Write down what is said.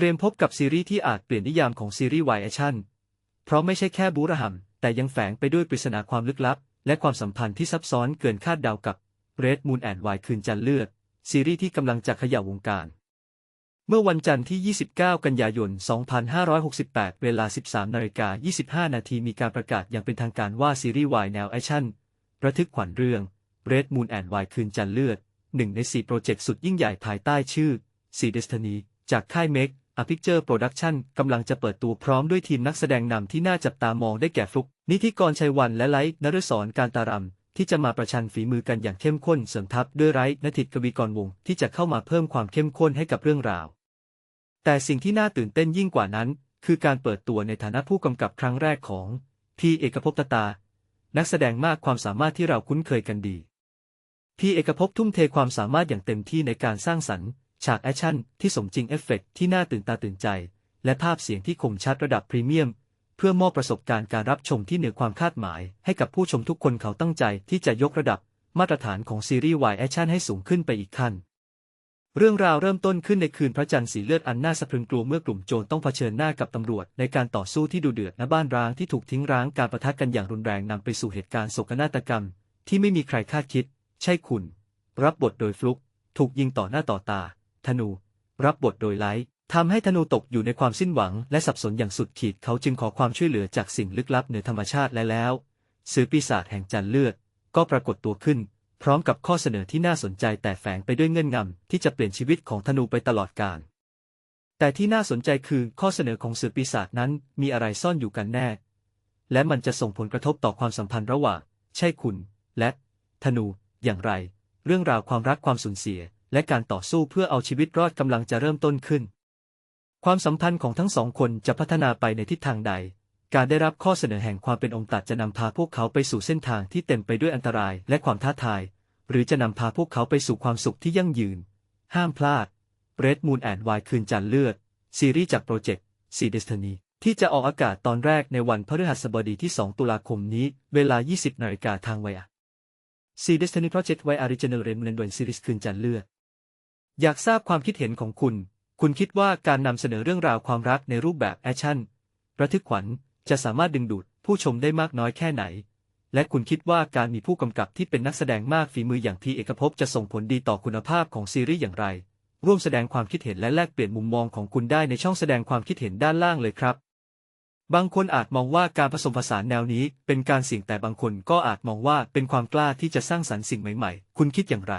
เตรียมพบกับซีรีส์ที่อาจเปลี่ยนนิยามของซีรีส์วายแอคชั่น เพราะไม่ใช่แค่บูระหำแต่ยังแฝงไปด้วยปริศนาความลึกลับ และความสัมพันธ์ที่ซับซ้อนเกินคาดเดากับ Red Moon and Why คืนจันเลือด ซีรีส์ที่กำลังจะขย่าวงการ เมื่อวันจันทร์ที่ 29 กันยายน 2568 เวลา 13นาฬิกา25 นาทีมีการประกาศอย่างเป็นทางการว่าซีรีส์วายแนวแอคชั่นระทึกขวัญเรื่อง Red Moon and Why คืนจันเลือดหนึ่งในสี่โปรเจกต์สุดยิ่งใหญ่ภายใต้ชื่อสีเดสทนีจากค่าย Make a Picture Production กำลังจะเปิดตัวพร้อมด้วยทีมนักแสดงนำที่น่าจับตามองได้แก่ฟลุก นิธิกรชัยวันและไลท์นฤศรการตารำที่จะมาประชันฝีมือกันอย่างเข้มข้นเสริมทัพด้วยไร้นทิตกวีกรวงที่จะเข้ามาเพิ่มความเข้มข้นให้กับเรื่องราว แต่สิ่งที่น่าตื่นเต้นยิ่งกว่านั้น คือการเปิดตัวในฐานะผู้กำกับครั้งแรกของพี่เอกภพตตา นักแสดงมากความสามารถที่เราคุ้นเคยกันดีพี่เอกภพทุ่มเทความสามารถอย่างเต็มที่ในการสร้างสรรค์ ฉากแอคชั่นที่สมจริงเอฟเฟกต์ที่น่าตื่นตาตื่นใจ และภาพเสียงที่คมชัดระดับพรีเมียม เพื่อมอบประสบการณ์การรับชมที่เหนือความคาดหมาย ให้กับผู้ชมทุกคนเขาตั้งใจที่จะยกระดับมาตรฐานของซีรีส์วายแอคชั่นให้สูงขึ้นไปอีกขั้น เรื่องราวเริ่มต้นขึ้นในคืนพระจันทร์สีเลือดอันน่าสะพรึงกลัวเมื่อกลุ่มโจรต้องเผชิญหน้ากับตำรวจ ในการต่อสู้ที่ดุเดือดณบ้านร้างที่ถูกทิ้งร้างการประทะกันอย่างรุนแรงนำไปสู่เหตุการณ์โศกนาฏกรรม ที่ไม่มีใครคาดคิด ใช่คุณ รับบทโดยฟลุก ถูกยิงต่อหน้าต่อตา ธนู รับบทโดยไลท์ทำให้ธนูตกอยู่ในความสิ้นหวังและสับสนอย่างสุดขีดเขาจึงขอความช่วยเหลือจากสิ่งลึกลับเหนือธรรมชาติและแล้วสือปีศาจแห่งจันเลือด ก็ปรากฏตัวขึ้น พร้อมกับข้อเสนอที่น่าสนใจแต่แฝงไปด้วยเงื่อนงำที่จะเปลี่ยนชีวิตของธนูไปตลอดกาลแต่ที่น่าสนใจคือข้อเสนอของสือปีศาจนั้นมีอะไรซ่อนอยู่กันแน่ และมันจะส่งผลกระทบต่อความสัมพันธ์ระหว่างใช่คุณ และ ธนู อย่างไร เรื่องราวความรักความสูญเสีย และการต่อสู้เพื่อเอาชีวิตรอดกำลังจะเริ่มต้นขึ้น ความสัมพันธ์ของทั้งสองคนจะพัฒนาไปในทิศทางใด การได้รับข้อเสนอแห่งความเป็นองค์ตัดจะนำพาพวกเขาไปสู่เส้นทางที่เต็มไปด้วยอันตรายและความท้าทาย หรือจะนำพาพวกเขาไปสู่ความสุขที่ยั่งยืน ห้ามพลาด Red Moon and Why คืนจันเลือด ซีรีส์จากโปรเจกต์สีเดสทนีที่จะออกอากาศตอนแรกในวันพฤหัสบดีที่ 2 ตุลาคมนี้ เวลา 20นาฬิกาทางไวอะซีเดสทนีโปรเจกต์ไวอาริจิน l ลเรนเนดวนซีรีส์คืนจันเลือด อยากทราบความคิดเห็นของคุณ คุณคิดว่าการนำเสนอเรื่องราวความรักในรูปแบบแอคชั่น ระทึกขวัญ จะสามารถดึงดูดผู้ชมได้มากน้อยแค่ไหน และคุณคิดว่าการมีผู้กำกับที่เป็นนักแสดงมากฝีมืออย่างพีเอกภพจะส่งผลดีต่อคุณภาพของซีรีส์อย่างไร ร่วมแสดงความคิดเห็นและแลกเปลี่ยนมุมมองของคุณได้ในช่องแสดงความคิดเห็นด้านล่างเลยครับ บางคนอาจมองว่าการผสมผสานแนวนี้เป็นการเสี่ยงแต่บางคนก็อาจมองว่าเป็นความกล้าที่จะสร้างสรรค์สิ่งใหม่ ๆ คุณคิดอย่างไร